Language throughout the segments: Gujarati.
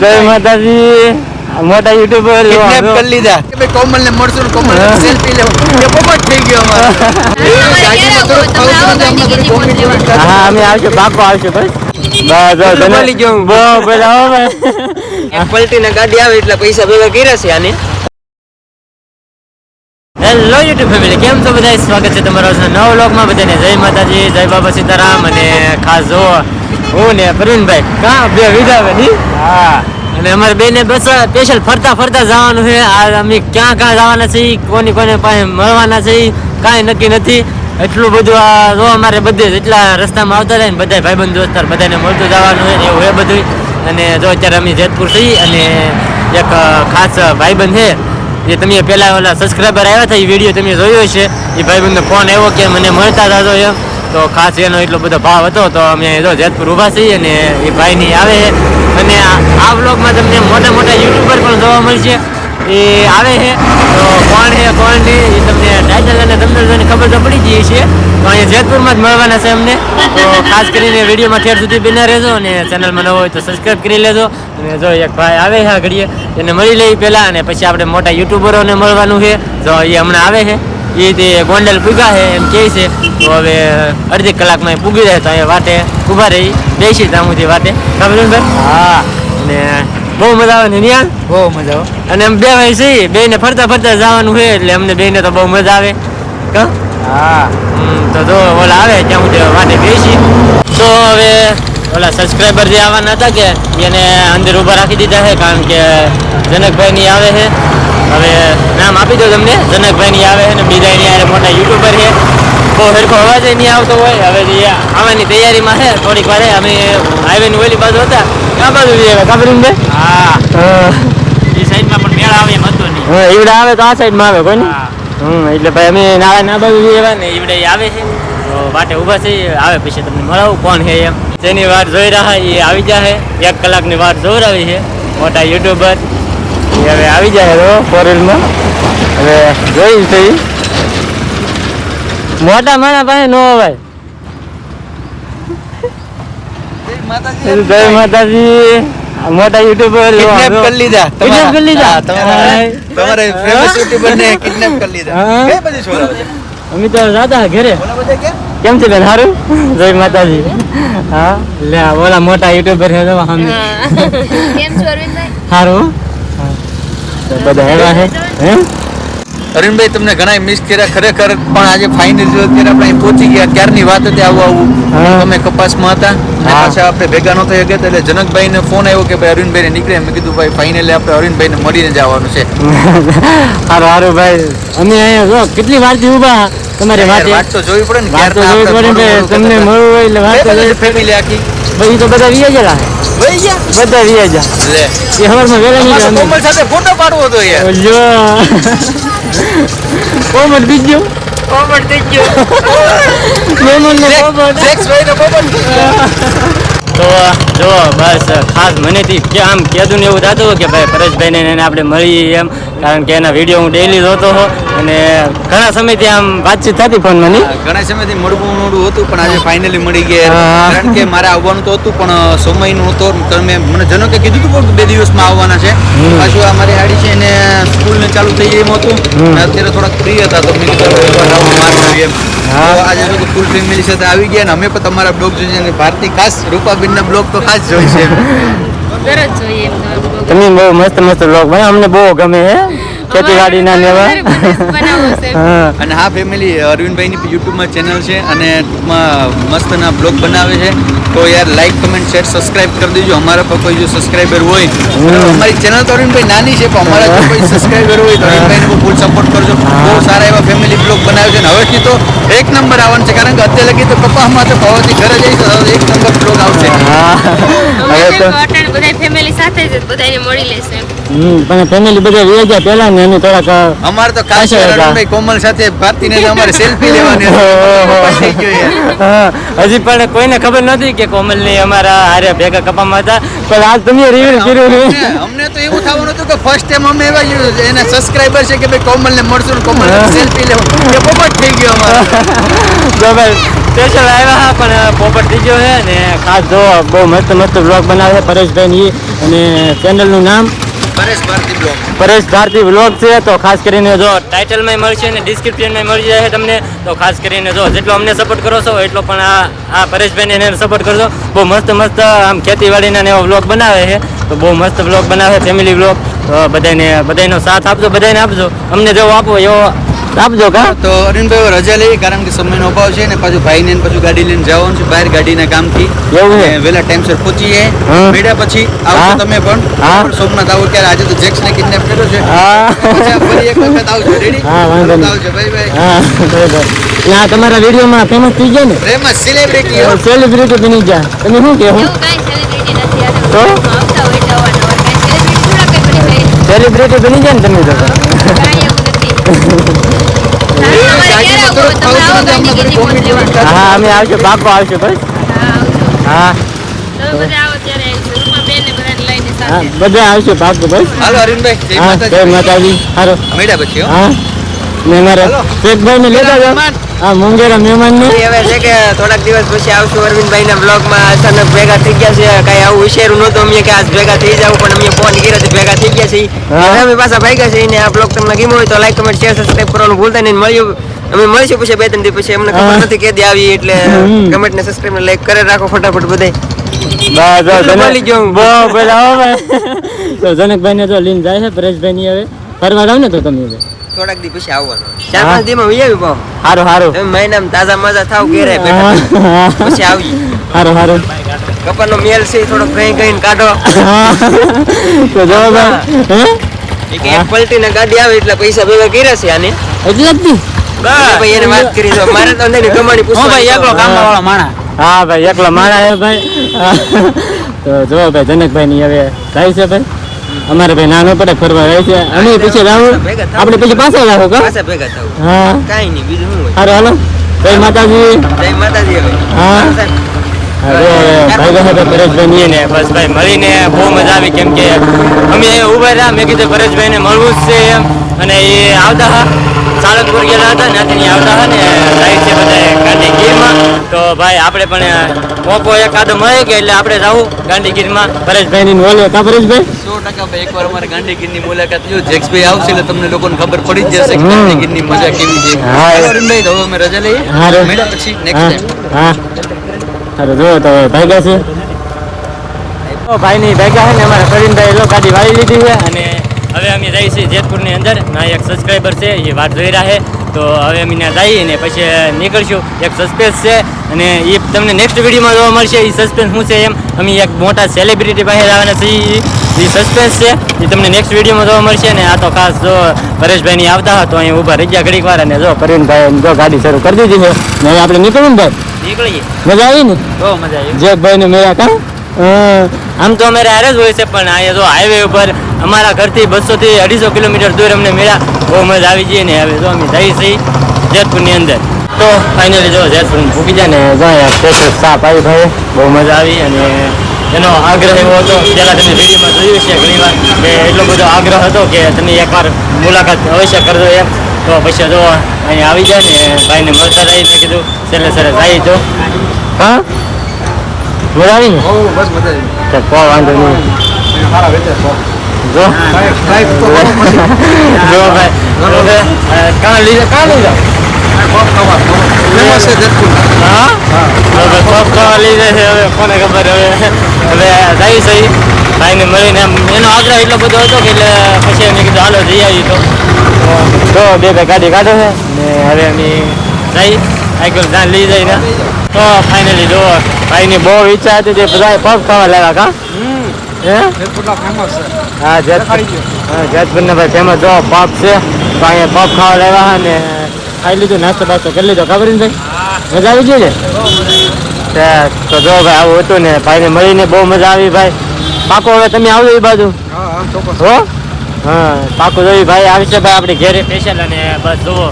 જય માતાજી. મોટા યુટ્યુબર કિડનેપ કરી લીધા. કે ભાઈ કોમલ ને મળશું કોમલ સેલ્ફી લેવો. પોપટ થઈ ગયો અમારો. હા અમે આવશે. પાકો આવશું ભાઈ. ગાડી આવે એટલે પૈસા ભેગા કર્યા છે આને. હેલો યુટ્યુબ ફેમિલી કેમ છો બધા સ્વાગત છે તમારો નવ નવા વ્લોગમાં બધાને જય માતાજી જય બાબા સીતારામ અને ખાસ જો હું ને પ્રવીણભાઈ. કા બે વિધા બની હા. અને અમારે બેને બસ સ્પેશિયલ ફરતા ફરતા જવાનું છે. આ અમે ક્યાં ક્યાં જવાના છે કોની કોને પાસે મળવાના છે કાંઈ નક્કી નથી. એટલું બધું આ જો અમારે બધે જેટલા રસ્તામાં આવતા રહે ને બધા ભાઈબંધ દોસ્તાર બધાને મળતું જવાનું હોય એવું એ બધું અને જો અત્યારે અમે જેતપુર છીએ અને એક ખાસ ભાઈબંધ છે. જે તમે પહેલાં ઓલા સબસ્ક્રાઈબર આવ્યા હતા એ વીડિયો તમે જોયો છે એ ભાઈબંધનો ફોન આવ્યો કે મને મળતા હતા એમ. તો ખાસ એનો એટલો બધો ભાવ હતો, તો અમે જો જેતપુર ઊભા છીએ અને એ ભાઈની આવે અને આ- બ્લોગમાં તમને મોટા મોટા યુટ્યુબર પણ જોવા મળશે. એ આવે છે. તો કોણ છે, કોણ નહીં, એ તમને ટાઇટલ અને તમને ખબર તો પડી ગઈ છે તો અહીંયા જેતપુરમાં જ મળવાના છે અમને. તો ખાસ કરીને વિડીયોમાં ઠેર સુધી બિના રહેજો અને ચેનલમાં નવો હોય તો સબસ્ક્રાઈબ કરી લેજો. અને જો એક ભાઈ આવે છે આ ઘડીએ એને મળી લઈ પહેલાં અને પછી આપણે મોટા યુટ્યુબરોને મળવાનું છે. જો એ હમણાં આવે છે. એ તે ગોંડલ પૂગા છે એમ કહે છે તો હવે અડધી કલાકમાં પૂગી જાય તો અહીંયા વાટે ઊભા રહી બેસી સુધી વાટે ખબર હા. અને બહુ મજા આવે ને ત્યાં? બહુ મજા આવે. અને એમ બે ભાઈ છે બે ને ફરતા ફરતા જવાનું છે એટલે અમને બે ને તો બહુ મજા આવે. કા? હા. તો જો ઓલા આવે ત્યાં હું વાટે બેસી તો હવે ઓલા સબસ્ક્રાઈબર જે આવવાના હતા કે એને અંદર ઊભા રાખી દીધા છે કારણ કે જનકભાઈ ની આવે છે. હવે નામ આપી દો તમને. જનકભાઈ ની આવે અને બીજા હારે મોટા યુટ્યુબર છે. બહુ સરખો અવાજ નહીં આવતો હોય. હવે જે આવવાની તૈયારીમાં છે થોડીક વાર અમે હાઈવે ની ઓલી બાજુ હતા. ક્યાં બાજુ જઈએ ખબર ને હા. એ સાઈડમાં પણ મેળા આવે એમ હતો નહીં. હા ઈવડે આવે તો આ સાઈડમાં આવે કોઈ. હમ એટલે ભાઈ અમે નાળા ના બાજુ જઈએ ને ઈવડે આવે છે. વાટે ઊભા છે આવે પછી તમને મળાવું કોણ છે એમ. જેની વાત જોઈ રહ્યા એ આવી જાય એક કલાકની વાત રહી છે. મોટા યુટ્યુબર એ હવે આવી જાય તો ફોર વ્હીલમાં હવે જોઈ થઈ. મોટા માણા પાસે નો અવાય જય માતાજી. મોટા યુટ્યુબર કિડનેપ કરી લીધા. કિડનેપ કરી લીધા? હા, તમારે ફેમસ યુટ્યુબર ને કિડનેપ કરી લીધા. કે પછી છોરા અમે તો જાતા ઘરે. કેમ કેમ છે બેન સારું જય માતાજી. હા લે ઓલા મોટા યુટ્યુબર છે તો સામે કેમ છો અરવિંદભાઈ? સારું બધા એવા હે? તમને ઘણા મિસ કર્યા ખરેખર પણ આજે ફાઇનલ જો અત્યારે આપણે પહોંચી ગયા. ક્યારની વાત હતી આવું આવું? અમે કપાસમાં હતા. પાછા આપણે ભેગા ન થઈ ગયા એટલે જનકભાઈ ને ફોન આવ્યો કે ભાઈ અરવિંદભાઈ ને નીકળે. મેં કીધું ભાઈ ફાઇનલી આપણે અરવિંદભાઈ ને મળીને જવાનું છે. સારું સારું ભાઈ. અમે અહીંયા જો કેટલી વારથી ઊભા તમારી વાત? તો જોવી પડે ને વાત તો જોવી પડે તમને મળવું એટલે વાત ફેમિલી આખી. ભાઈ તો બધા વિયા ગયેલા વહી ગયા? બધા વિયા જા લે. એ હવારમાં વેલા નીકળ્યા કોમલ સાથે ફોટો પાડવો હતો યાર. ઓલ્યો કોમર બીજો? કોમલ થઈ ગયો મેમન ને કોમર સેક્સ ભાઈ ને કોમલ તો જો બસ ખાસ મનેથી કે આમ કહેતું ને એવું થતું કે ભાઈ પરેશભાઈને ને એને આપણે મળીએ એમ કારણ કે એના વીડિયો હું ડેઈલી જોતો હો અને ઘણા સમયથી આમ વાતચીત થતી ફોનમાં ઘણા સમયથી મળવું મોડું હતું પણ આજે ફાઇનલી મળી ગયા કારણ કે મારે આવવાનું તો હતું પણ સમયનું હતો તમે મને જનો કે કીધું હતું કે બે દિવસમાં આવવાના છે. પાછું આ મારી હાડી છે એને સ્કૂલ ને ચાલુ થઈ એમ હતું. અત્યારે થોડાક ફ્રી હતા તો મેં કીધું એમ. આજે ફૂલ ફેમિલી સાથે આવી ગયા અને અમે પણ તમારા બ્લોગ જોઈએ અને ભારતી ખાસ રૂપાબેનના બ્લોગ તો ખાસ જોઈ છે. તમે બહુ મસ્ત મસ્ત બ્લોગ બનાવો. અમને બહુ ગમે હે. ખેતીવાડીના ને એવા અમારે બધે હા. અને હા ફેમિલી અરવિંદભાઈની યુટ્યુબમાં ચેનલ છે અને ટૂંકમાં મસ્તના બ્લોગ બનાવે છે. તો યાર લાઈક કમેન્ટ શેર સબસ્ક્રાઇબ કરી દેજો. અમારા પર કોઈ જો સબસ્ક્રાઇબર હોય અમારી ચેનલ તો અરવિંદભાઈ નાની છે પણ અમારા જો કોઈ સબસ્ક્રાઇબર હોય તો અરવિંદભાઈને બહુ ફૂલ સપોર્ટ કરજો. બહુ સારા એવા ફેમિલી બ્લોગ હવેથી તો એક નંબર આવવાનું છે કારણ કે અત્યારે લગી તો કપાસમાં તો પવાથી ઘરે જઈશ તો એક નંબર બ્લોગ આવશે. હવે તો બધા ફેમિલી સાથે જ બધાને મળી લેશે હમ પણ ફેમિલી બધા ગયા પહેલા ને એની થોડાક અમારે તો. અરવિંદભાઈ કોમલ સાથે ભારતીને ને અમારે સેલ્ફી લેવાની હજી પણ કોઈને ખબર નથી કે કોમલની અમારા હારે ભેગા કપામાં હતા. પણ આજ તમે રિવીલ કર્યું ને અમને તો એવું થવાનું હતું કે ફર્સ્ટ ટાઈમ અમે એવા એના સબસ્ક્રાઇબર છે કે ભાઈ કોમલ ને મળશું કોમલ સેલ્ફી લેવું. એ પોપટ થઈ ગયો અમારો. જો ભાઈ સ્પેશિયલ આવ્યા હા પણ પોપટ થઈ ગયો છે ને ખાસ જો બહુ મસ્ત મસ્ત બ્લોગ બનાવે છે પરેશભાઈ ની અને ચેનલનું નામ પરેશ ભારતી બ્લોગ. પરેશ ભારતી વ્લોગ છે, તો ખાસ કરીને જો ટાઇટલમાં મળશે અને ડિસ્ક્રિપ્શનમાં મળી જાય તમને, તો ખાસ કરીને જો જેટલો અમને સપોર્ટ કરો છો, એટલો પણ આ આ પરેશભાઈને એને સપોર્ટ કરજો. બહુ મસ્ત મસ્ત આમ ખેતીવાડીના એવો વ્લોગ બનાવે છે. તો બહુ મસ્ત વ્લોગ બનાવે ફેમિલી વ્લોગ તો બધાને બધાનો સાથ આપજો બધાને આપજો. અમને જેવો આપો, એવો આપજો કા? તો અરવિંદભાઈ રજા લઈ કારણ કે સમયનો અભાવ છે ને પાછું ભાઈને ને પાછું ગાડી લઈને જવાનું છે બહાર ગાડીના કામથી. એવું છે? વેલા ટાઈમસર પહોંચી જાય હા. મેળ્યા પછી આવજો તમે પણ. સોમનાથ આવો ત્યારે આજે તો જેક્સને કિડનેપ કર્યો છે. ફરી એક વખત આવજો. રેડી હા, વાંધો નહીં. આવજો. બાય બાય આ તમારા વિડીયોમાં ફેમસ થઈ ગયા ને? ફેમસ સેલિબ્રિટી સેલિબ્રિટી બની ગયા. તમે શું કહેવું સેલિબ્રિટી બની જાય સેલિબ્રિટી બની ગયા ને તમે તો? હા અમે આવશું બાપો આવશું બસ હા, આવજો. હા. તમે બધા આવો ત્યારે આવીશું. બાપુ બસ હાલો અરવિંદભાઈ જય માતાજી. માતાજી. મળ્યા પછી હા. ને શેખભાઈ ને લેતા જાઓ. મહેમાન. હા મુંગેરા મહેમાન ને હવે છે કે થોડાક દિવસ પછી આવશું અરવિંદભાઈ ના બ્લોગમાં અચાનક ભેગા થઈ ગયા છે. કઈ આવું વિશેરું નતું અમે કે આજ ભેગા થઈ જાવ પણ અમે ફોન કર્યો છે ભેગા થઈ ગયા છે. હવે અમે પાછા ભાગ્યા છે ને આ બ્લોગ તમને ગમ્યો હોય તો લાઈક કમેન્ટ શેર સબસ્ક્રાઇબ કરવાનું ભૂલતા નહીં. મળ્યું અમે મળીશું પછી બે ત્રણ દિવસ પછી. અમને ખબર. નથી કેદી આવી એટલે કમેન્ટ ને સબસ્ક્રાઇબ ને લાઈક કરે રાખો ફટાફટ બધે. તો જનકભાઈ ને જો લીન જાય છે પરેશભાઈ ની હવે. ફરવા જાવ ને તો તમે હવે. થોડાક દી પછી આવવાનું. ચાર પાંચ દી માં આવી પાવ. હારો હારો. મહિના તાજા મજા થાવ ઘેરે બેઠા પછી આવી હારો સારું કપાનો મેલ છે થોડો કઈ કઈ કાઢો. તો જવાબ હે? એ કે એક ગાડી આવે એટલે પૈસા ભેગા કર્યા છે આને. એટલે જ ભાઈ એને વાત કરી દો મારે તો નહીં કમાણી હું ભાઈ એકલો માણા હા ભાઈ એકલો માણા હે ભાઈ. તો જો ભાઈ જનકભાઈ ની હવે જાય છે ભાઈ. અમારે ભાઈ નાનો પડે ફરવા રહે છે. અમે પછી રાહુલ આપણે પછી પાછા રાખો પાછા ભેગા થાવ. હા. કાંઈ નહીં બીજું શું હોય? હાલો. જય માતાજી. જય માતાજી હા. ને બસ ભાઈ મળીને બહુ મજા આવી કેમ કે અમે ઊભા રહ્યા. મેં કીધું પરેશભાઈ ને મળવું જ છે એમ. અને એ આવતા હા. સાળંગપુર ગયેલા હતા ને ત્યાંથી આવતા હતા ને જાય છે બધા ગાંધીગીરમાં તો ભાઈ આપણે પણ મોકો એકાદો મળે કે એટલે આપણે જવું ગાંધીગીરમાં પરેશભાઈ ની ઓલે કા પરેશભાઈ? સો ટકા ભાઈ એકવાર અમારે ગાંધીગીરની મુલાકાત લ્યો. જેક્સભાઈ આવશે એટલે તમને લોકોને ખબર પડી જ જશે કે. ગાંધીગીરની મજા કેવી છે. હવે અમે રજા લઈએ. મળ્યા પછી નેક્સ્ટ ટાઈમ હા. સારું જો તો ભાઈ ગયા છે. ભાઈની ભેગા છે ને અમારા પ્રવીણભાઈ એ લોકો ગાડી વાળી લીધી છે અને અમે છીએ જેતપુરની અંદર. ના એક સબસ્ક્રાઈબર છે એ વાત જોઈ રહ્યા છે તો હવે અમે ત્યાં જઈએ ને પછી નીકળશું. એક સસ્પેન્સ છે અને એ તમને નેક્સ્ટ વિડીયોમાં જોવા મળશે. એ સસ્પેન્સ શું છે એમ? અમે એક મોટા સેલિબ્રિટી પાસે આવવાના છીએ. એ સસ્પેન્સ છે. એ તમને નેક્સ્ટ વિડીયોમાં જોવા મળશે ને આ તો ખાસ જો પરેશભાઈની આવતા હતો તો અહીં ઊભા રહી ગયા ઘડીક વાર અને જો પરવીનભાઈ જો ગાડી શરૂ કરી દીધી છે. હવે આપણે નીકળવું ને ભાઈ? નીકળીએ. મજા આવી ને? બહુ મજા આવી. જેકભાઈ ને મેળા કા આમ તો અમારે હારે જ હોય છે, પણ અહીંયા તો હાઈવે ઉપર અમારા ઘરથી બસો થી અઢીસો કિલોમીટર દૂર અમને મેળા બહુ મજા આવી જઈએ ને હવે જો અમે જઈએ છીએ જેતપુરની અંદર. તો ફાઇનલી જો જેતપુર ભૂકી જાય ને જાય સ્પેશિયલ સાપ આવી ભાઈ, બહુ મજા આવી અને એનો આગ્રહ એવો હતો, પહેલાં તમે વિડીયોમાં જોયું છે ઘણી વાર કે એટલો બધો આગ્રહ હતો કે તમે એકવાર મુલાકાત અવશ્ય કરજો એમ. તો પછી જો અહીંયા આવી જાય ને, ભાઈને મળતા રહીને કીધું, છેલ્લે છેલ્લે જાય તો હા? મજા આવી ને બસ મજા તો કોઈ વાંધો નહીં. સારા વેચે જો. જો ભાઈ કાં લીધા કાં ફેમસ છે જેતપુર. હા? હવે પગ ખાવા લીધા છે હવે કોને ખબર હવે. હવે જાય ઈ. ભાઈને મળીને એનો આગ્રહ એટલો બધો હતો કે એટલે પછી અમે કીધું હાલો જઈ આવી તો. તો બે ભાઈ ગાડી કાઢે છે ને હવે અમે જઈ આગળ જાન લઈ જઈને તો ફાઇનલી જો ભાઈની બહુ ઈચ્છા હતી તે બધા પગ ખાવા લાગ્યા કા? હે? હા જેતપુર હા જેતપુરના ભાઈ ફેમસ જો પબ છે તો અહીંયા પબ ખાવા લાવ્યા અને ખાઈ લીધું નાસ્તો બાસ્તો કરી લીધો. ખબર ને ભાઈ? મજા આવી ગઈ ને? તો જો ભાઈ આવું હતું ને ભાઈને મળીને બહુ મજા આવી ભાઈ. પાકો હવે તમે આવજો એ બાજુ. હા પાકું જોઈ ભાઈ આવશે ભાઈ આપણે ઘેરે સ્પેશિયલ અને બસ જુઓ.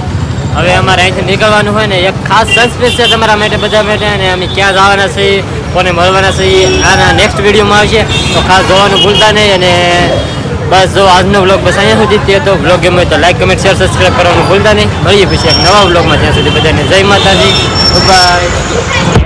હવે અમારે અહીંથી નીકળવાનું હોય ને, એક ખાસ સસ્પેન્સ છે તમારા માટે બધા માટે, અને અમે ક્યાં જવાના છીએ, કોને મળવાના છીએ, આના નેક્સ્ટ વિડીયોમાં આવશે. તો ખાસ જોવાનું ભૂલતા નહીં, અને બસ જો આજનો બ્લોગ બસ અહીંયા સુધી તે તો બ્લોગ ગમે તો લાઈક કમેન્ટ શેર સબસ્ક્રાઈબ કરવાનું ભૂલતા નહીં. મળીએ પછી એક નવા બ્લોગમાં ત્યાં સુધી બધાને જય માતાજી. બાય